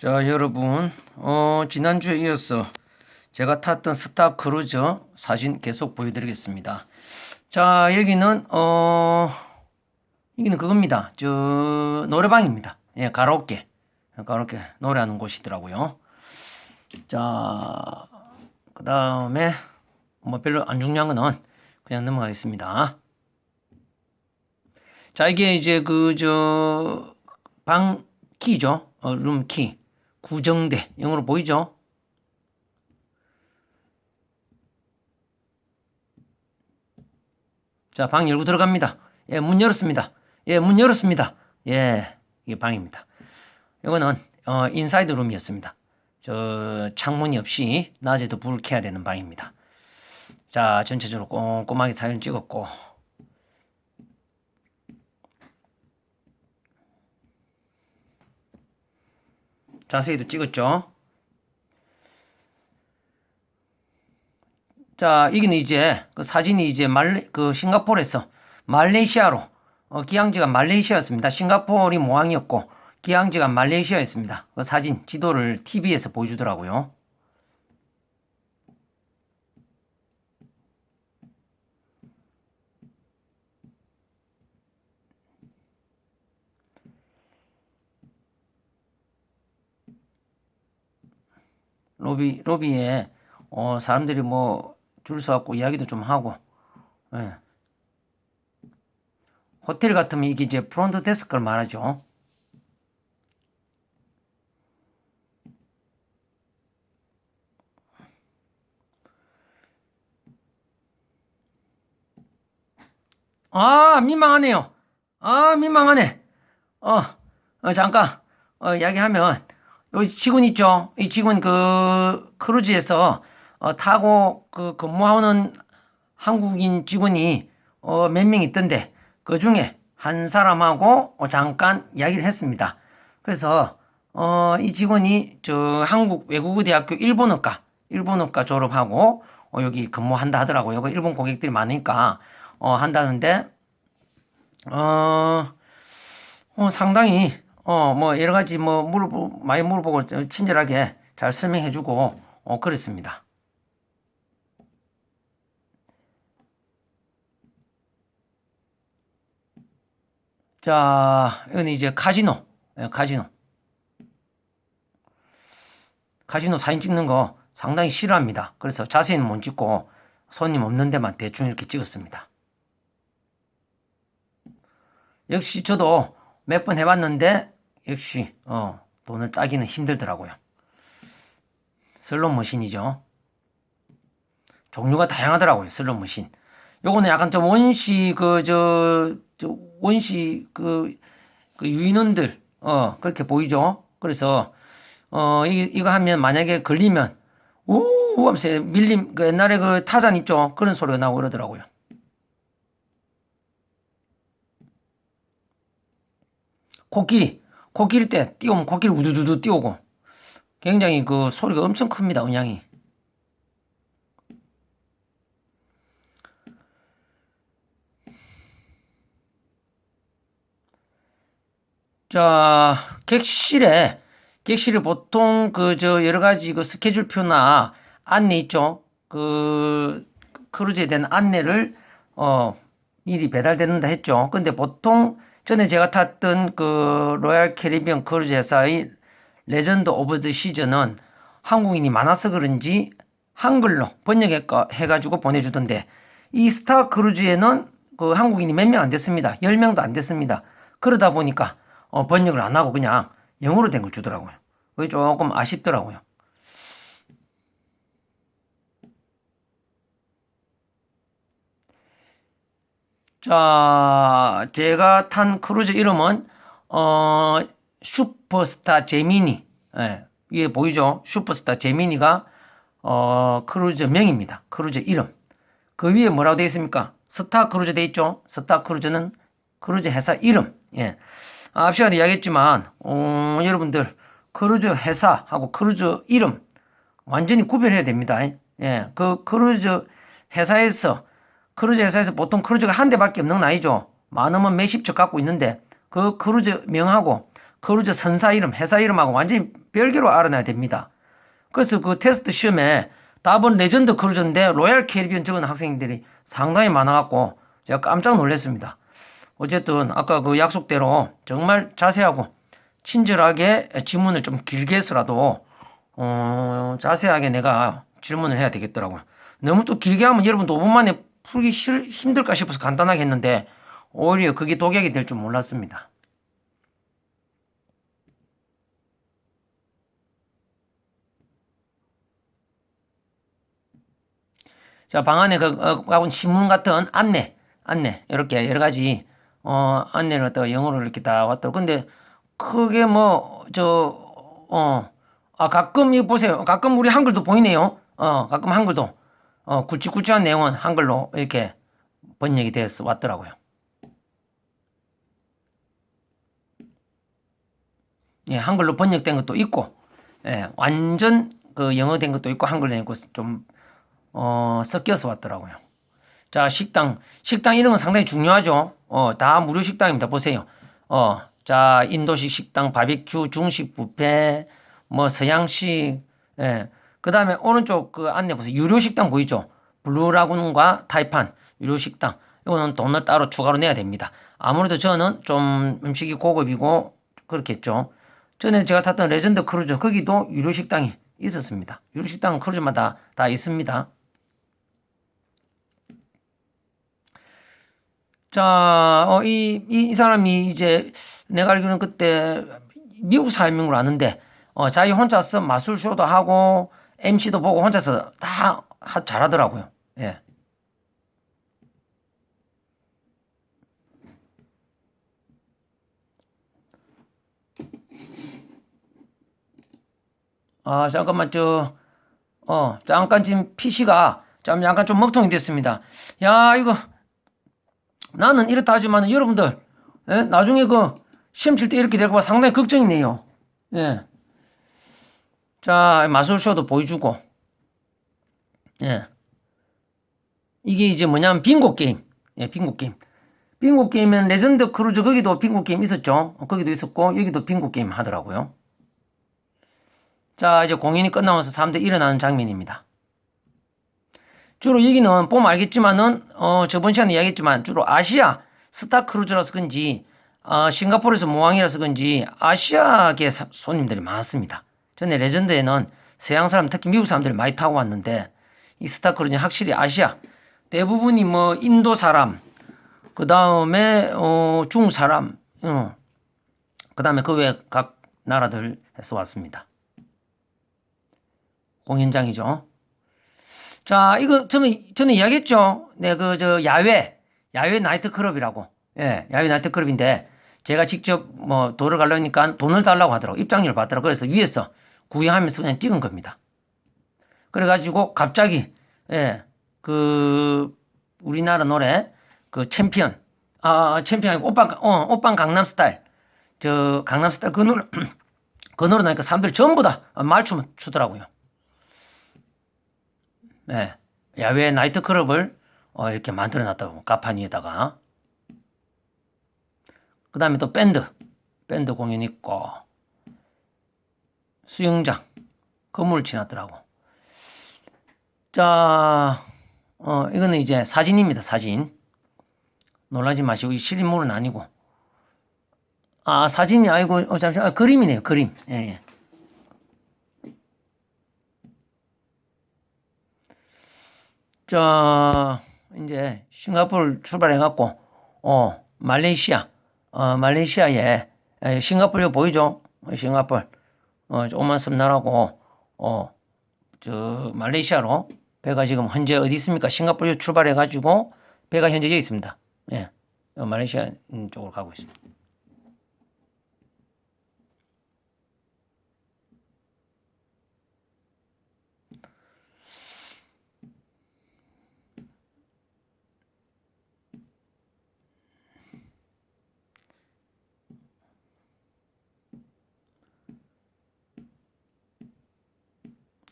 자, 여러분, 어, 지난주에 이어서 제가 탔던 스타 크루저 사진 계속 보여드리겠습니다. 자, 여기는, 어, 여기는 그겁니다. 저, 노래방입니다. 예, 가라오케. 가라오케 노래하는 곳이더라고요. 자, 그 다음에, 뭐 별로 안 중요한 거는 그냥 넘어가겠습니다. 자, 이게 이제 그, 저, 방 키죠. 어, 룸 키. 구정대. 영어로 보이죠? 자, 방 열고 들어갑니다. 예, 문 열었습니다. 예, 문 열었습니다. 예, 이게 방입니다. 이거는, 어, 인사이드 룸이었습니다. 저, 창문이 없이 낮에도 불을 켜야 되는 방입니다. 자, 전체적으로 꼼꼼하게 사진 찍었고, 자세히도 찍었죠. 자, 여기는 이제 그 사진이 이제 말레 그 싱가포르에서 말레이시아로 어, 기항지가 말레이시아였습니다. 싱가포르이 모항이었고 기항지가 말레이시아였습니다. 그 사진 지도를 TV에서 보여주더라고요. 로비 로비에 어, 사람들이 뭐 줄 서갖고 이야기도 좀 하고 예. 호텔 같으면 이게 이제 프론트 데스크를 말하죠. 아 민망하네요. 아 민망하네. 어, 어 잠깐 어, 이야기하면 여기 직원 있죠? 이 직원 그 크루즈에서 어, 타고 그 근무하는 한국인 직원이 어, 몇 명 있던데 그 중에 한 사람하고 어, 잠깐 이야기를 했습니다. 그래서 어, 이 직원이 저 한국 외국어 대학교 일본어과 일본어과 졸업하고 어, 여기 근무한다 하더라고요. 여기 일본 고객들이 많으니까 어, 한다는데 어, 어 상당히 어, 뭐, 여러 가지 뭐, 물어보, 많이 물어보고 친절하게 잘 설명해주고, 어, 그랬습니다. 자, 이건 이제 카지노. 예, 카지노. 카지노 사진 찍는 거 상당히 싫어합니다. 그래서 자세히는 못 찍고 손님 없는 데만 대충 이렇게 찍었습니다. 역시 저도 몇 번 해봤는데 역시 어, 돈을 따기는 힘들더라고요. 슬롯 머신이죠. 종류가 다양하더라고요. 슬롯 머신. 요거는 약간 좀 원시 그저 저 원시 그, 그 유인원들 어 그렇게 보이죠. 그래서 어 이, 이거 하면 만약에 걸리면 우 하면서 밀림 그 옛날에 그 타잔 있죠. 그런 소리가 나고 그러더라고요. 코끼리 코끼리 때 띄우면 코끼리 우두두두 띄우고 굉장히 그 소리가 엄청 큽니다. 음향이. 자, 객실에 객실에 보통 그 저 여러 가지 그 스케줄표나 안내 있죠. 그 크루즈에 대한 안내를 어 미리 배달된다 했죠. 근데 보통 전에 제가 탔던 그 로얄 캐리비언 크루즈 회사의 레전드 오브 더 시즌은 한국인이 많아서 그런지 한글로 번역해가지고 보내주던데 이 스타 크루즈에는 그 한국인이 몇 명 안 됐습니다. 10명도 안 됐습니다. 그러다 보니까 어, 번역을 안 하고 그냥 영어로 된 걸 주더라고요. 그게 조금 아쉽더라고요. 자, 제가 탄 크루즈 이름은 어, 슈퍼스타 제미니. 예, 위에 보이죠? 슈퍼스타 제미니가 어, 크루즈 명입니다. 크루즈 이름. 그 위에 뭐라고 되어 있습니까? 스타 크루즈 되어 있죠? 스타 크루즈는 크루즈 회사 이름. 예. 아, 앞 시간에 이야기했지만, 어, 여러분들, 크루즈 회사하고 크루즈 이름 완전히 구별해야 됩니다. 예. 그 크루즈 회사에서 크루즈 회사에서 보통 크루즈가 한 대밖에 없는 건 아니죠. 많으면 몇십 척 갖고 있는데 그 크루즈 명하고 크루즈 선사 이름, 회사 이름하고 완전히 별개로 알아놔야 됩니다. 그래서 그 테스트 시험에 답은 레전드 크루즈인데 로얄 캐리비안 적은 학생들이 상당히 많아갖고 제가 깜짝 놀랐습니다. 어쨌든 아까 그 약속대로 정말 자세하고 친절하게 질문을 좀 길게 해서라도 어, 자세하게 내가 질문을 해야 되겠더라고요. 너무 또 길게 하면 여러분도 5분 만에 풀기 힘들까 싶어서 간단하게 했는데 오히려 그게 독약이 될 줄 몰랐습니다. 자, 방 안에 그, 어, 신문 같은 안내, 안내, 이렇게 여러 가지, 어, 안내를 또 영어로 이렇게 다 왔다. 근데, 그게 뭐, 저, 어, 아, 가끔 이거 보세요. 가끔 우리 한글도 보이네요. 어, 가끔 한글도, 어, 굵직굵직한 내용은 한글로 이렇게 번역이 돼서 왔더라고요. 예, 한글로 번역된 것도 있고, 예, 완전 그 영어 된 것도 있고, 한글로 된 것도 좀, 어, 섞여서 왔더라고요. 자, 식당. 식당 이런 건 상당히 중요하죠. 어, 다 무료 식당입니다. 보세요. 어, 자, 인도식 식당, 바비큐, 중식 뷔페, 뭐, 서양식, 예. 그 다음에 오른쪽 그 안내 보세요. 유료 식당 보이죠? 블루라군과 타이판, 유료 식당. 이거는 돈을 따로 추가로 내야 됩니다. 아무래도 저는 좀 음식이 고급이고, 그렇겠죠. 전에 제가 탔던 레전드 크루즈, 거기도 유료 식당이 있었습니다. 유료 식당은 크루즈마다 다 있습니다. 자, 어, 이, 이, 이, 사람이 이제 내가 알기로는 그때 미국 사회명으로 아는데, 어, 자기 혼자서 마술쇼도 하고, MC도 보고 혼자서 다 하, 잘하더라고요. 예. 아, 잠깐만, 저, 어, 잠깐 지금 PC가 좀 약간 좀 먹통이 됐습니다. 야, 이거, 나는 이렇다 하지만 여러분들, 예? 나중에 그 시험 칠 때 이렇게 될까봐 상당히 걱정이네요. 예. 자, 마술쇼도 보여주고, 예. 이게 이제 뭐냐면 빙고 게임. 예, 빙고 게임. 빙고 게임은 레전드 크루즈 거기도 빙고 게임 있었죠. 어, 거기도 있었고, 여기도 빙고 게임 하더라고요. 자, 이제 공연이 끝나면서 사람들이 일어나는 장면입니다. 주로 여기는 보면 알겠지만은 어 저번 시간에 이야기했지만 주로 아시아 스타 크루즈라서 그런지 어, 싱가포르에서 모항이라서 그런지 아시아계 손님들이 많습니다. 전에 레전드에는 서양 사람 특히 미국 사람들이 많이 타고 왔는데 이 스타 크루즈는 확실히 아시아 대부분이 뭐 인도 사람 그 다음에 어, 중국 사람 어, 그 다음에 그 외 각 나라들에서 왔습니다. 공연장이죠. 자, 이거 저는 저는 이야기했죠. 네, 그 저 야외 야외 나이트 클럽이라고. 예, 야외 나이트 클럽인데 제가 직접 뭐 도를 가려니까 돈을 달라고 하더라고. 입장료를 받더라고. 그래서 위에서 구경하면서 그냥 찍은 겁니다. 그래가지고 갑자기 예, 그 우리나라 노래 그 챔피언 아 챔피언 아니고 오빠 어 오빠 강남 스타일 저 강남 스타일 그 노래 그 노래 나니까 사람들이 전부 다 말춤 추더라고요. 네. 야외 나이트클럽을 어, 이렇게 만들어 놨다고 가판 위에다가 그 다음에 또 밴드 밴드 공연 있고 수영장. 건물을 지났더라고. 자 어, 이거는 이제 사진입니다 사진. 놀라지 마시고 이 실물은 아니고. 아 사진이 아니고 어, 잠시만 아, 그림이네요 그림. 예, 예. 저 이제 싱가포르 출발해 갖고 어 말레이시아. 어 말레이시아에 에, 싱가포르 보이죠? 싱가포르 어 조그만 섬 나라고 어 저 말레이시아로 배가 지금 현재 어디 있습니까? 싱가포르 출발해 가지고 배가 현재 여기 있습니다. 예, 어, 말레이시아 쪽으로 가고 있습니다.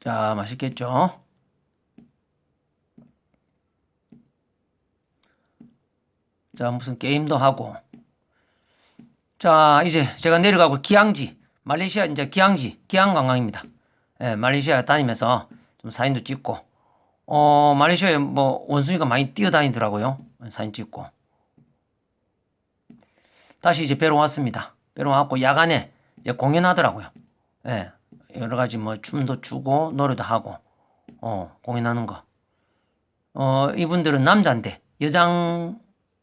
자, 맛있겠죠? 자, 무슨 게임도 하고. 자, 이제 제가 내려가고 기항지, 말레이시아 이제 기항지, 기항 관광입니다. 예, 말레이시아 다니면서 좀 사진도 찍고, 어, 말레이시아에 뭐 원숭이가 많이 뛰어다니더라고요. 사진 찍고. 다시 이제 배로 왔습니다. 배로 왔고 야간에 이제 공연하더라고요. 예, 여러 가지 뭐 춤도 추고 노래도 하고, 어, 공연하는 거. 어, 이분들은 남자인데 여장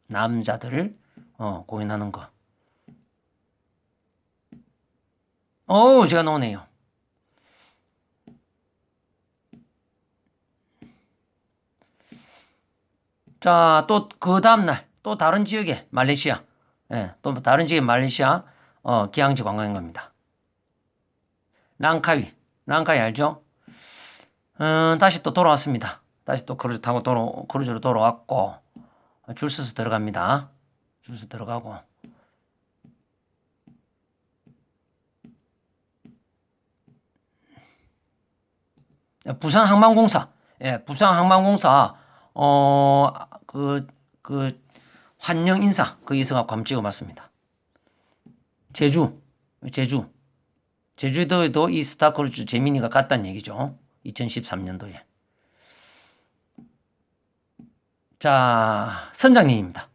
남자들 어, 공연하는 거. 어우, 제가 나오네요. 자, 또 그 다음날 또 다른 지역에 말레이시아, 예, 또 다른 지역에 말레이시아 어, 기항지 관광인 겁니다. 랑카위, 랑카위 알죠? 음, 다시 또 돌아왔습니다. 다시 또 크루즈 타고 돌아, 크루즈로 돌아왔고 줄 서서 들어갑니다. 줄 서서 들어가고 부산 항만공사, 예, 부산 항만공사, 어, 그, 그, 환영 인사, 거기서 감 찍어 봤습니다. 제주, 제주, 제주도에도 이 스타크루즈 재민이가 갔다는 얘기죠. 2013년도에. 자, 선장님입니다.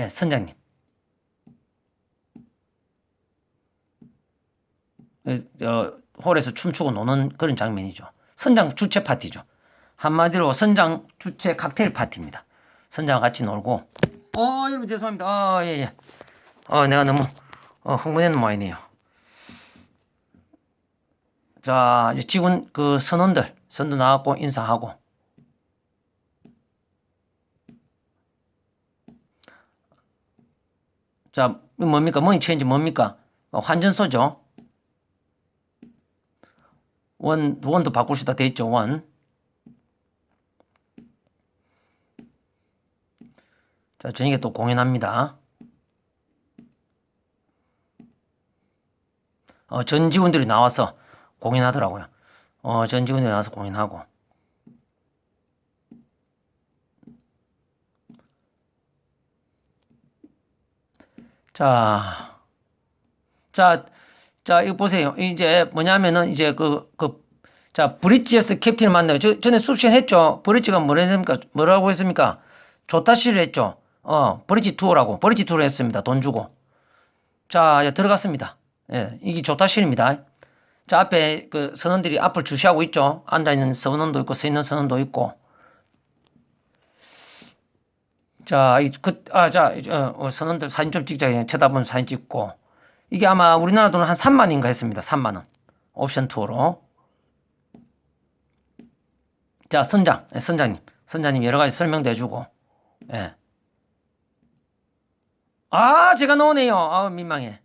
예, 선장님. 예, 어, 홀에서 춤추고 노는 그런 장면이죠. 선장 주최 파티죠. 한마디로 선장 주최 칵테일 파티입니다. 선장과 같이 놀고. 어, 여러분 죄송합니다. 아, 예, 예. 어, 내가 너무 어, 흥분했는 모양이네요. 자, 이제 직원 그 선원들 선도 나왔고 인사하고. 자, 뭡니까? 머니 체인지 뭡니까? 어, 환전소죠. 원, 원도 바꿀 수다 돼 있죠, 원. 자, 저녁에 또 공연합니다. 어, 전 직원들이 나와서 공연하더라고요. 어, 전 직원들이 나와서 공연하고. 자, 자, 자, 이거 보세요. 이제 뭐냐면은 이제 그, 그, 자, 브릿지에서 캡틴을 만나요. 저, 전에 수업 시간 했죠. 브릿지가 뭐라 했습니까? 뭐라고 했습니까? 조타시를 했죠. 어, 브릿지 투어라고. 브릿지 투어를 했습니다. 돈 주고. 자, 들어갔습니다. 예, 이게 조타실입니다. 자, 앞에 그 선원들이 앞을 주시하고 있죠. 앉아있는 선원도 있고, 서 있는 선원도 있고. 자, 이, 그, 아, 자, 어, 선원들 사진 좀 찍자. 쳐다보면 사진 찍고. 이게 아마 우리나라 돈은 한 3만인가 했습니다. 3만원. 옵션 투어로. 자, 선장, 예, 선장님. 선장님 여러 가지 설명도 해주고. 예. 아, 제가 나오네요. 아, 민망해.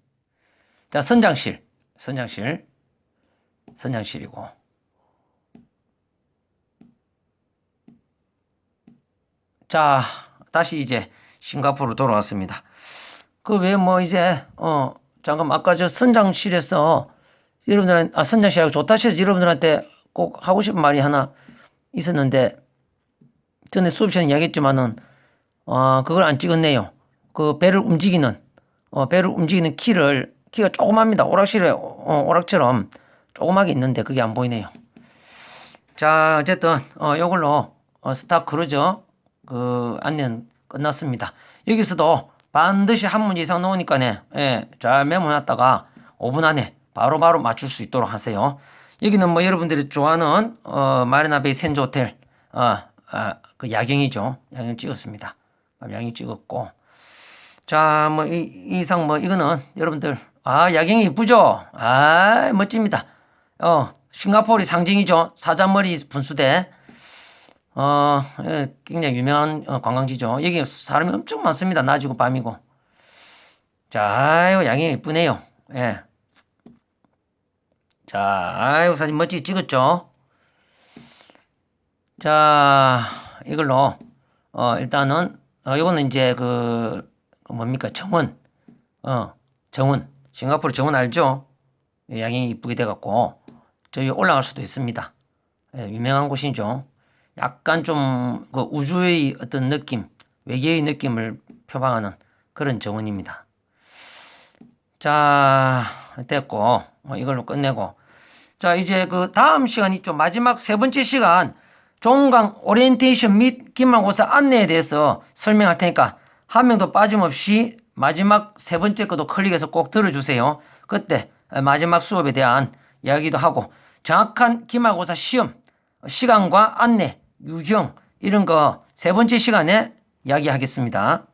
자, 선장실. 선장실. 선장실이고. 자, 다시 이제 싱가포르로 돌아왔습니다. 그왜뭐 이제 어 잠깐 아까 저 선장실에서 여러분들 아 선장실하고 좋다실에서 여러분들한테 꼭 하고 싶은 말이 하나 있었는데 전에 수업 시간에 이야기했지만은 어 그걸 안 찍었네요. 그 배를 움직이는 어 배를 움직이는 키를 키가 조그맣니다. 오락실에 어, 오락처럼 조그맣게 있는데 그게 안 보이네요. 자 어쨌든 어 요걸로 어, 스타 크루즈 그 안내는 끝났습니다. 여기서도 반드시 한 문제 이상 나오니까네, 예, 잘 메모해놨다가 5분 안에 바로바로 바로 맞출 수 있도록 하세요. 여기는 뭐 여러분들이 좋아하는 어, 마리나베이 센즈 호텔, 어, 아, 그 야경이죠. 야경 찍었습니다. 야경 찍었고, 자, 뭐 이, 이상 뭐 이거는 여러분들 아 야경이 이쁘죠? 아 멋집니다. 어, 싱가포르이 상징이죠. 사자머리 분수대. 어, 예, 굉장히 유명한 어, 관광지죠. 여기 사람이 엄청 많습니다. 낮이고 밤이고. 자, 아유, 양이 예쁘네요. 예. 자, 아유, 사진 멋지게 찍었죠? 자, 이걸로, 어, 일단은, 어, 요거는 이제 그, 그 뭡니까, 정원. 어, 정원. 싱가포르 정원 알죠? 예, 양이 이쁘게 돼갖고, 저기 올라갈 수도 있습니다. 예, 유명한 곳이죠. 약간 좀 그 우주의 어떤 느낌, 외계의 느낌을 표방하는 그런 정원입니다. 자, 됐고, 어, 이걸로 끝내고. 자, 이제 그 다음 시간 있죠. 마지막 세 번째 시간. 종강 오리엔테이션 및 기말고사 안내에 대해서 설명할 테니까 한 명도 빠짐없이 마지막 세 번째 것도 클릭해서 꼭 들어주세요. 그때 마지막 수업에 대한 이야기도 하고 정확한 기말고사 시험 시간과 안내, 유형 이런 거 세 번째 시간에 이야기하겠습니다.